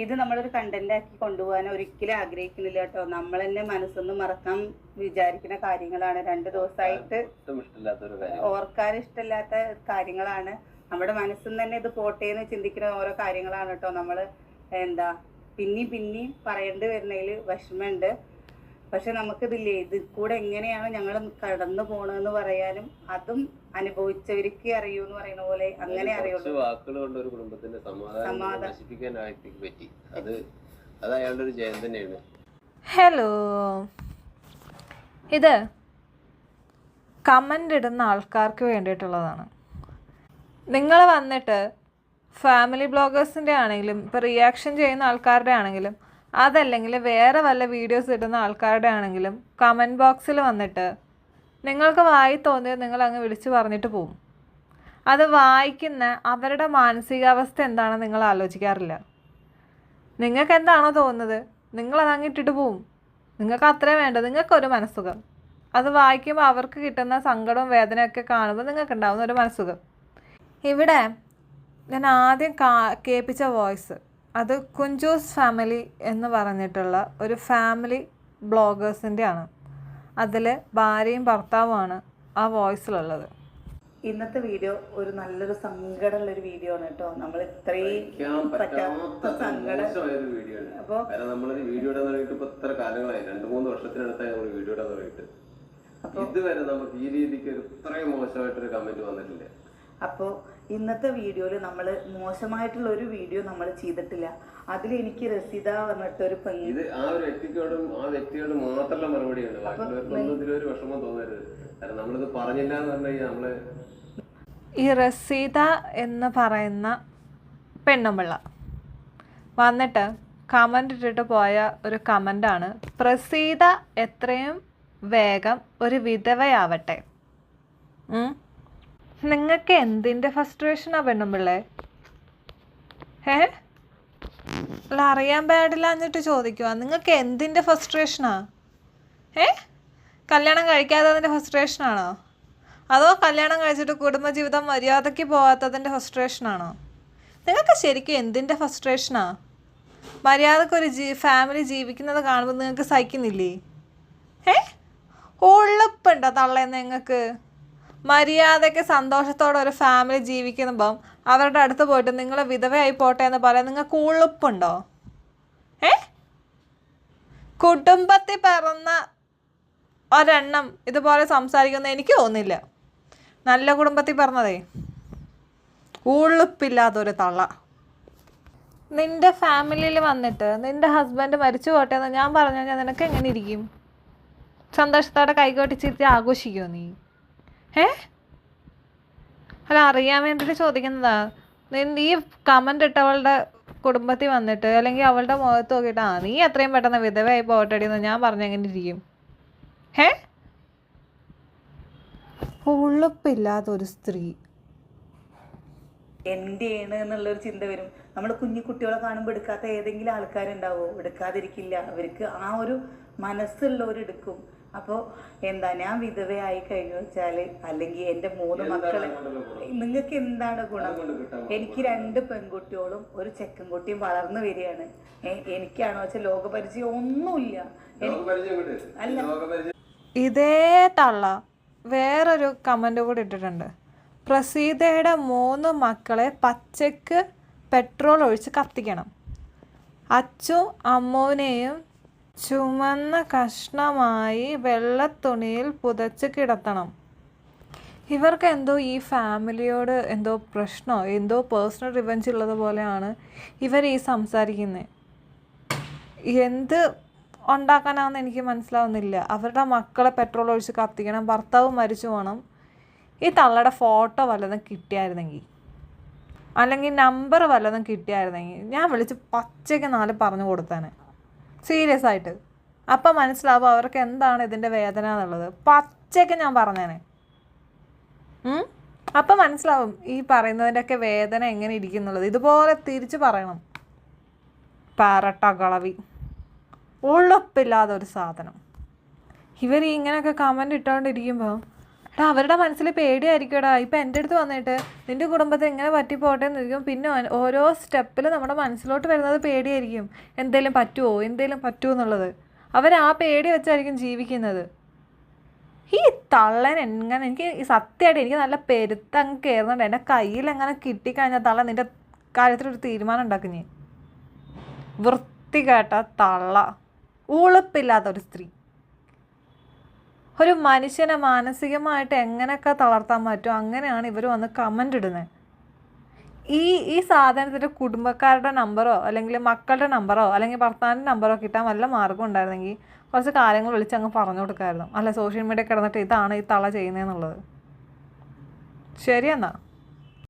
ഇത് നമ്മളൊരു കണ്ടന്റ് ആക്കി കൊണ്ടുപോകാൻ ഒരിക്കലും ആഗ്രഹിക്കുന്നില്ല കേട്ടോ. നമ്മൾ തന്നെ മനസ്സൊന്ന് മറക്കാൻ വിചാരിക്കുന്ന കാര്യങ്ങളാണ്. രണ്ട് ദിവസമായിട്ട് ഓർക്കാൻ ഇഷ്ടമില്ലാത്ത കാര്യങ്ങളാണ്. നമ്മുടെ മനസ്സിൽ തന്നെ ഇത് പോട്ടെ എന്ന് ചിന്തിക്കുന്ന ഓരോ കാര്യങ്ങളാണ് കേട്ടോ. നമ്മൾ എന്താ പിന്നെയും പിന്നെയും പറയേണ്ടി വരുന്നതിൽ വിഷമമുണ്ട്. പക്ഷെ നമുക്കിതില്ലേ? ഇത് കൂടെ എങ്ങനെയാണ് ഞങ്ങൾ കടന്നു പോണെന്ന് പറയാനും അതും അനുഭവിച്ചവർക്ക് അറിയൂ എന്ന് പറയുന്ന പോലെ അങ്ങനെ അറിയുള്ളൂ. വാക്കുകൾ കൊണ്ട് ഒരു കുടുംബത്തിന്റെ സമാധാനം. നശിപ്പിക്കാൻ വ്യക്തിക്ക് പറ്റി. അത് അത് അയാളുടെ ഒരു ജയം തന്നെയാണ്. ഹലോ ഇത് കമന്റ് ഇടുന്ന ആൾക്കാർക്ക് വേണ്ടിയിട്ടുള്ളതാണ്. നിങ്ങൾ വന്നിട്ട് ഫാമിലി ബ്ലോഗേഴ്സിന്റെ ആണെങ്കിലും ഇപ്പോൾ റിയാക്ഷൻ ചെയ്യുന്ന ആൾക്കാരുടെ ആണെങ്കിലും അതല്ലെങ്കിൽ വേറെ വല്ല വീഡിയോസ് ഇടുന്ന ആൾക്കാരുടെ ആണെങ്കിലും കമന്റ് ബോക്സിൽ വന്നിട്ട് നിങ്ങൾക്ക് വായി തോന്നിയത് നിങ്ങൾ അങ്ങ് വിളിച്ചു പറഞ്ഞിട്ട് പോവും. അത് വായിക്കുന്ന അവരുടെ മാനസികാവസ്ഥ എന്താണെന്ന് നിങ്ങൾ ആലോചിക്കാറില്ല. നിങ്ങൾക്ക് എന്താണോ തോന്നുന്നത് നിങ്ങളത് അങ്ങ് ഇട്ടിട്ട് പോവും. നിങ്ങൾക്ക് അത്രേ വേണ്ടത് നിങ്ങൾക്കൊരു മനസ്സുഖം. അത് വായിക്കുമ്പോൾ അവർക്ക് കിട്ടുന്ന സങ്കടവും വേദനയൊക്കെ കാണുമ്പോൾ നിങ്ങൾക്ക് ഉണ്ടാകുന്ന ഒരു മനസ്സുഖം. ഇവിടെ ഞാൻ ആദ്യം കേൾപ്പിച്ച വോയിസ് അത് കുഞ്ചൂസ് ഫാമിലി എന്ന് പറഞ്ഞിട്ടുള്ള ഒരു ഫാമിലി ബ്ലോഗേഴ്സിന്റെ ആണ് അതിൽ ഭാര്യയും ഭർത്താവുമാണ് ആ വോയിസിലുള്ളത്. ഇന്നത്തെ വീഡിയോ ഒരു നല്ലൊരു സങ്കടമുള്ള ഒരു വീഡിയോ ആണ് കേട്ടോ. നമ്മൾ ഇത്രയും പറ്റാത്ത സങ്കടം. മോശമായ ഒരു വീഡിയോ ആണ്. അപ്പൊ നമ്മളൊരു വീഡിയോ ഇടാൻ തുടങ്ങിയിട്ട് ഇപ്പൊ ഇത്ര കാലങ്ങളായി. രണ്ടു മൂന്ന് വർഷത്തിനടുത്തായി നമ്മൾ വീഡിയോ ഇടാൻ തുടങ്ങിയിട്ട് ഇതുവരെ നമുക്ക് ഈ രീതിക്ക് ഇത്രയും മോശമായിട്ടൊരു കമന്റ് വന്നിട്ടില്ല. അപ്പോൾ ഇന്നത്തെ വീഡിയോയിൽ നമ്മൾ മോശമായിട്ടുള്ള ഒരു വീഡിയോ നമ്മൾ ചെയ്തിട്ടില്ല. അതിൽ എനിക്ക് രസീത പറഞ്ഞിട്ട് ഒരു പെണ്ണ് ഇത് ആ ഒരു വ്യക്തിക്കോടും ആ വ്യക്തിയോടും മാത്രമല്ല മറുപടിയാണ്. ഇതിലൊരു വിഷമം തോന്നരുത്. കാരണം നമ്മളിത് പറഞ്ഞില്ല എന്ന് പറഞ്ഞു നമ്മൾ ഈ റസീദ എന്ന് പറയുന്ന പെണ്ണുമ്പിള്ള. വന്നിട്ട് കമന്റ് ഇട്ടിട്ട് പോയ ഒരു കമന്റാണ് പ്രസീത എത്രയും വേഗം ഒരു വിധവയാവട്ടെ. നിങ്ങൾക്ക് എന്തിന്റെ ഫസ്ട്രേഷനാ പെണ്ണുമ്പിള്ളേ ഏ അല്ല അറിയാൻ പാടില്ല എന്നിട്ട് ചോദിക്കുക നിങ്ങൾക്ക് എന്തിന്റെ ഫസ്ട്രേഷനാ ഏ കല്യാണം കഴിക്കാത്തതിന്റെ ഫസ്ട്രേഷനാണോ അതോ കല്യാണം കഴിച്ചിട്ട് കുടുംബജീവിതം മര്യാദയ്ക്ക് പോകാത്തതിന്റെ ഫസ്ട്രേഷനാണോ നിങ്ങൾക്ക് ശരിക്കും എന്തിന്റെ ഫസ്ട്രേഷനാ മര്യാദയ്ക്ക് ഒരു ജീ ഫാമിലി ജീവിക്കുന്നത് കാണുമ്പോൾ നിങ്ങൾക്ക് സഹിക്കുന്നില്ലേ? ഏ ഉള്ളപ്പുണ്ടോ തള്ളേന്ന് നിങ്ങൾക്ക് മര്യാദയ്ക്ക് സന്തോഷത്തോടെ ഒരു ഫാമിലി ജീവിക്കുമ്പം അവരുടെ അടുത്ത് പോയിട്ട് നിങ്ങൾ വിധവയായി പോട്ടെ എന്ന് പറയാൻ നിങ്ങൾക്ക് ഉളുപ്പുണ്ടോ ഏ? കുടുംബത്തിൽ പിറന്ന ഒരെണ്ണം ഇതുപോലെ സംസാരിക്കുന്ന എനിക്ക് തോന്നില്ല നല്ല കുടുംബത്തിൽ പറഞ്ഞതേ ഉളുപ്പില്ലാത്തൊരു തള്ള. നിന്റെ ഫാമിലിയിൽ വന്നിട്ട് നിന്റെ ഹസ്ബൻഡ് മരിച്ചു പോട്ടെ എന്ന് ഞാൻ പറഞ്ഞു കഴിഞ്ഞാൽ നിനക്ക് എങ്ങനെ ഇരിക്കും? സന്തോഷത്തോടെ കൈകോട്ടിച്ചിരുത്തി ആഘോഷിക്കുമോ നീ? ഏ അല്ല അറിയാൻ വേണ്ടിയിട്ട് ചോദിക്കുന്നതാ. നീ ഈ കമന്റ് ഇട്ടവളുടെ കുടുംബത്തിൽ വന്നിട്ട് അല്ലെങ്കിൽ അവളുടെ മുഖത്ത് നോക്കിയിട്ട് ആ നീ എത്രയും പെട്ടെന്ന് വിധവയായി പോട്ടടി എന്ന് ഞാൻ പറഞ്ഞെങ്ങനെ ഇരിക്കും? ഏ ഉളുപ്പില്ലാത്തൊരു സ്ത്രീ. എന്റെയാണ് എന്നുള്ളൊരു ചിന്ത വരും. നമ്മൾ കുഞ്ഞു കുട്ടികളെ കാണുമ്പോൾ എടുക്കാത്ത ഏതെങ്കിലും ആൾക്കാരുണ്ടാവോ? എടുക്കാതിരിക്കില്ല. അവർക്ക് ആ ഒരു മനസ്സുള്ളവർ എടുക്കും അപ്പോൾ എന്താ ഞാൻ വിധവയായി കഴിഞ്ഞു വെച്ചാൽ അല്ലെങ്കിൽ എന്റെ മൂന്ന് മക്കളെ നിങ്ങൾക്ക് എന്താണ് ഗുണം? എനിക്ക് രണ്ട് പെൺകുട്ടികളും ഒരു ചെക്കൻകുട്ടിയും വളർന്നു വരികയാണ്. എനിക്കാണോ വെച്ചാൽ ലോകപരിചയം ഒന്നുമില്ല. അല്ല. ലോകപരിചയം ഇതേ തള്ള വേറൊരു കമന്റ് കൂടി ഇട്ടിട്ടുണ്ട്. പ്രസീതയുടെ മൂന്ന് മക്കളെ പച്ചക്ക് പെട്രോൾ ഒഴിച്ച് കത്തിക്കണം. അച്ചു അമ്മുവിനെയും ചുമന്ന കഷ്ണമായി വെള്ളത്തുണിയിൽ പുതച്ച് കിടത്തണം. ഇവർക്ക് എന്തോ ഈ ഫാമിലിയോട് എന്തോ പ്രശ്നമോ എന്തോ പേഴ്സണൽ റിവഞ്ച് ഉള്ളത് പോലെയാണ് ഇവർ ഈ സംസാരിക്കുന്നത് എന്ത് ഉണ്ടാക്കാനാണെന്ന് എനിക്ക് മനസ്സിലാവുന്നില്ല. അവരുടെ മക്കളെ പെട്രോൾ ഒഴിച്ച് കത്തിക്കണം ഭർത്താവ് മരിച്ചു പോകണം ഈ തള്ളയുടെ ഫോട്ടോ വല്ലതും കിട്ടിയായിരുന്നെങ്കിൽ അല്ലെങ്കിൽ നമ്പർ വല്ലതും കിട്ടിയായിരുന്നെങ്കിൽ ഞാൻ വിളിച്ച് പച്ചയ്ക്ക് നാല് പറഞ്ഞു കൊടുത്തേനെ. സീരിയസ് ആയിട്ട്. അപ്പം മനസ്സിലാവും അവർക്ക് എന്താണ് ഇതിന്റെ വേദന എന്നുള്ളത്. പച്ചയ്ക്ക് ഞാൻ പറഞ്ഞേനെ? അപ്പം മനസ്സിലാവും ഈ പറയുന്നതിന്റെയൊക്കെ വേദന എങ്ങനെ ഇരിക്കുന്നുള്ളത് ഇതുപോലെ തിരിച്ച് പറയണം. പാരട്ട കളവി. ഉളുപ്പില്ലാതെ ഒരു സാധനം. ഇവർ ഇങ്ങനെയൊക്കെ കമന്റ് ഇട്ടുകൊണ്ടിരിക്കുമ്പോൾ എടാ അവരുടെ മനസ്സിൽ പേടിയായിരിക്കുമെടാ ഇപ്പം എന്റെ അടുത്ത് വന്നിട്ട് നിന്റെ കുടുംബത്തിൽ ഇങ്ങനെ പറ്റിപ്പോട്ടെ എന്നിരിക്കും പിന്നെ ഓരോ സ്റ്റെപ്പിൽ നമ്മുടെ മനസ്സിലോട്ട് വരുന്നത് പേടിയായിരിക്കും. എന്തേലും പറ്റുമോ എന്തേലും പറ്റുമോ എന്നുള്ളത് അവർ ആ പേടി വെച്ചായിരിക്കും ജീവിക്കുന്നത്. ഈ തള്ളൻ എങ്ങനെ എനിക്ക് സത്യമായിട്ട് എനിക്ക് നല്ല പെരുത്തങ്ങ് കയറുന്നുണ്ട് എന്റെ കയ്യിൽ എങ്ങനെ കിട്ടിക്കഴിഞ്ഞാൽ തള്ള നിന്റെ കാര്യത്തിലൊരു തീരുമാനം ഉണ്ടാക്കും നീ? വൃത്തികേട്ട തള്ള. ഉളുപ്പില്ലാത്ത ഒരു സ്ത്രീ. ഒരു മനുഷ്യനെ മാനസികമായിട്ട് എങ്ങനെയൊക്കെ തളർത്താൻ പറ്റും? അങ്ങനെയാണ് ഇവർ വന്ന് കമന്റ് ഇടുന്നത് ഈ ഈ സാധനത്തിന്റെ കുടുംബക്കാരുടെ നമ്പറോ അല്ലെങ്കിൽ മക്കളുടെ നമ്പറോ അല്ലെങ്കിൽ ഭർത്താവിന്റെ നമ്പറോ കിട്ടാൻ വല്ല മാർഗം ഉണ്ടായിരുന്നെങ്കിൽ കുറച്ച് കാര്യങ്ങൾ വിളിച്ച് അങ്ങ് പറഞ്ഞു കൊടുക്കായിരുന്നു. അല്ല സോഷ്യൽ മീഡിയ കിടന്നിട്ട് ഇതാണ് ഈ തള ചെയ്യുന്നതെന്നുള്ളത്. ശരിയെന്നാ